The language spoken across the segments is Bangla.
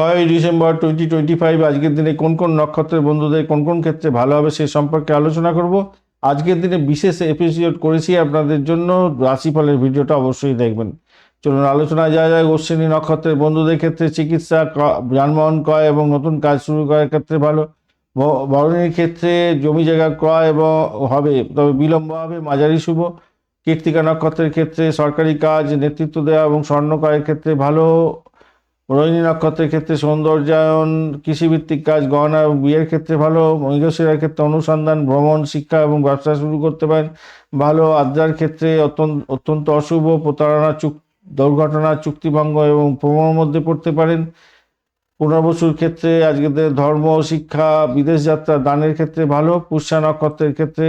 ছয়ই ডিসেম্বর টোয়েন্টি টোয়েন্টি ফাইভ আজকের দিনে কোন কোন নক্ষত্রের বন্ধুদের কোন কোন ক্ষেত্রে ভালো হবে সে সম্পর্কে আলোচনা করব। আজকের দিনে বিশেষ এপিসোড করেছি আপনাদের জন্য, রাশিফলের ভিডিওটা অবশ্যই দেখবেন। চলুন আলোচনায় যাওয়া যায় অশ্বিনী নক্ষত্রের বন্ধুদের ক্ষেত্রে চিকিৎসা যানবাহন ক্রয় এবং নতুন কাজ শুরু করার ক্ষেত্রে ভালো। বরণীর ক্ষেত্রে জমি জায়গা ক্রয় এবং হবে, তবে বিলম্ব হবে, মাঝারি শুভ। কীর্তিকা নক্ষত্রের ক্ষেত্রে সরকারি কাজ, নেতৃত্ব দেওয়া এবং স্বর্ণ ক্রয়ের ক্ষেত্রে ভালো রোহিণী নক্ষত্রের ক্ষেত্রে সৌন্দর্যায়ন, কৃষিভিত্তিক কাজ, গহনা বিয়ের ক্ষেত্রে ভালো মৃগশিরার ক্ষেত্রে অনুসন্ধান, ভ্রমণ, শিক্ষা এবং ব্যবসা শুরু করতে পারেন। ভালো, আদ্রার ক্ষেত্রে অত্যন্ত অত্যন্ত অশুভ, প্রতারণা চুক, দুর্ঘটনা, চুক্তিভঙ্গ এবং ভ্রমণের মধ্যে পড়তে পারেন। পুনর্বসুর ক্ষেত্রে আজকে ধর্ম, শিক্ষা, বিদেশ যাত্রা, দানের ক্ষেত্রে ভালো, পুষ্যা নক্ষত্রের ক্ষেত্রে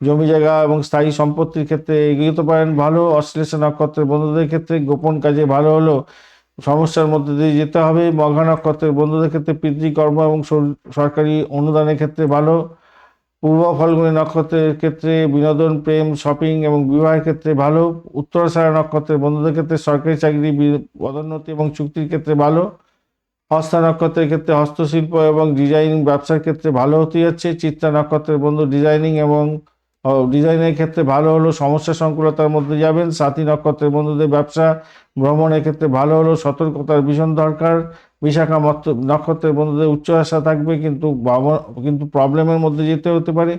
জমি জায়গা এবং স্থায়ী সম্পত্তির ক্ষেত্রে এগিয়ে যেতে পারেন। ভালো, অশ্লেষা নক্ষত্রের বন্ধুদের ক্ষেত্রে গোপন কাজে ভালো হলো। সমস্যার মধ্যে দিয়ে যেতে হবে। মঘা নক্ষত্রের বন্ধুদের ক্ষেত্রে পিতৃকর্ম এবং সরকারি অনুদানের ক্ষেত্রে ভালো। পূর্ব ফলগুনি নক্ষত্রের ক্ষেত্রে বিনোদন, প্রেম শপিং এবং বিবাহের ক্ষেত্রে ভালো। উত্তরাষাঢ়া নক্ষত্রের বন্ধুদের ক্ষেত্রে সরকারি চাকরি পদোন্নতি এবং চুক্তির ক্ষেত্রে ভালো। হস্তা নক্ষত্রের ক্ষেত্রে হস্তশিল্প এবং ডিজাইনিং ব্যবসার ক্ষেত্রে ভালো হতে যাচ্ছে। চিত্রা নক্ষত্রের বন্ধু ডিজাইনিং এবং ডিজাইনের ক্ষেত্রে ভালো হলো, সমস্যা সংকুলতার মধ্যে যাবেন, সাথী নক্ষত্রের বন্ধুদের ব্যবসা, ভ্রমণের ক্ষেত্রে ভালো হলো, সতর্কতার ভীষণ দরকার, বিশাখা নক্ষত্রের বন্ধুদের উচ্চ আশা থাকবে, কিন্তু কিন্তু প্রবলেমের মধ্যে যেতে হতে পারে।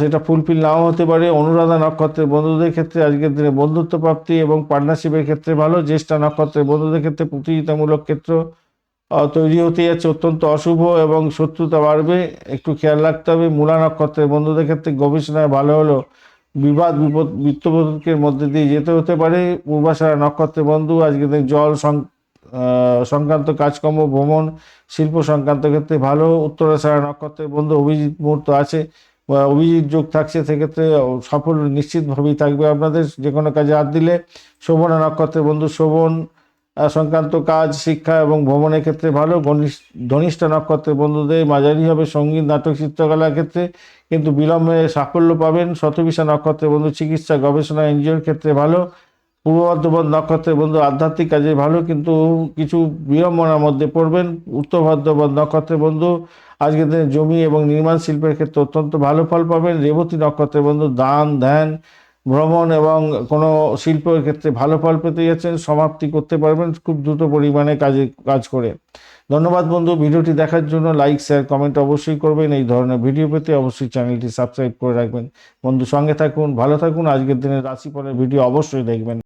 সেটা ফুলফিল নাও হতে পারে। অনুরাধা নক্ষত্রের বন্ধুদের ক্ষেত্রে আজকের দিনে বন্ধুত্ব প্রাপ্তি এবং পার্টনারশিপের ক্ষেত্রে ভালো। জ্যেষ্ঠা নক্ষত্রের বন্ধুদের ক্ষেত্রে প্রতিযোগিতামূলক ক্ষেত্র তৈরি হতে যাচ্ছে অত্যন্ত অশুভ এবং শত্রুতা বাড়বে। একটু খেয়াল রাখতে হবে, মূলা নক্ষত্রের বন্ধুদের ক্ষেত্রে গবেষণায় ভালো হলো বিবাদ, বিপদ বিত্তবোধকের মধ্যে দিয়ে যেতে হতে পারে। পূর্বাশারা নক্ষত্রের বন্ধু, আজকে জল সংক্রান্ত কাজকর্ম, ভ্রমণ, শিল্প সংক্রান্ত ক্ষেত্রে ভালো। উত্তরাশারা নক্ষত্রের বন্ধু অভিজিৎ মুহূর্ত আছে অভিজিৎ যোগ থাকছে, সেক্ষেত্রে সফল নিশ্চিতভাবেই থাকবে আপনাদের। যে কোনো কাজে হাত দিলে শোভনা নক্ষত্রের বন্ধু শোভন সংক্রান্ত কাজ, শিক্ষা এবং ভ্রমণের ক্ষেত্রে ভালো। ধনিষ্ঠা নক্ষত্রের বন্ধুদের মাঝারি হবে সংগীত, নাটক, চিত্রকলার ক্ষেত্রে কিন্তু বিলম্বে সাফল্য পাবেন। শতবিশা নক্ষত্রের বন্ধু, চিকিৎসা, গবেষণা, এনজিওর ক্ষেত্রে ভালো। পূর্ব বর্ধমান নক্ষত্রের বন্ধু, আধ্যাত্মিক কাজে ভালো কিন্তু কিছু বিড়ম্বনার মধ্যে পড়বেন। উত্তর বর্ধমান নক্ষত্রের বন্ধু, আজকের দিনে জমি এবং নির্মাণ শিল্পের ক্ষেত্রে অত্যন্ত ভালো ফল পাবেন। রেবতী নক্ষত্রের বন্ধু, দান, ধ্যান ভ্রমণ এবং কোনো শিল্পের ক্ষেত্রে ভালো ফল পেতে যাচ্ছেন, সমাপ্তি করতে পারবেন খুব দ্রুত পরিমাণে কাজে, কাজ করে। ধন্যবাদ বন্ধু, ভিডিওটি দেখার জন্য লাইক, শেয়ার, কমেন্ট অবশ্যই করবেন। এই ধরনের ভিডিও পেতে অবশ্যই চ্যানেলটি সাবস্ক্রাইব করে রাখবেন। বন্ধু, সঙ্গে থাকুন, ভালো থাকুন। আজকের দিনের রাশিফলের ভিডিও অবশ্যই দেখবেন।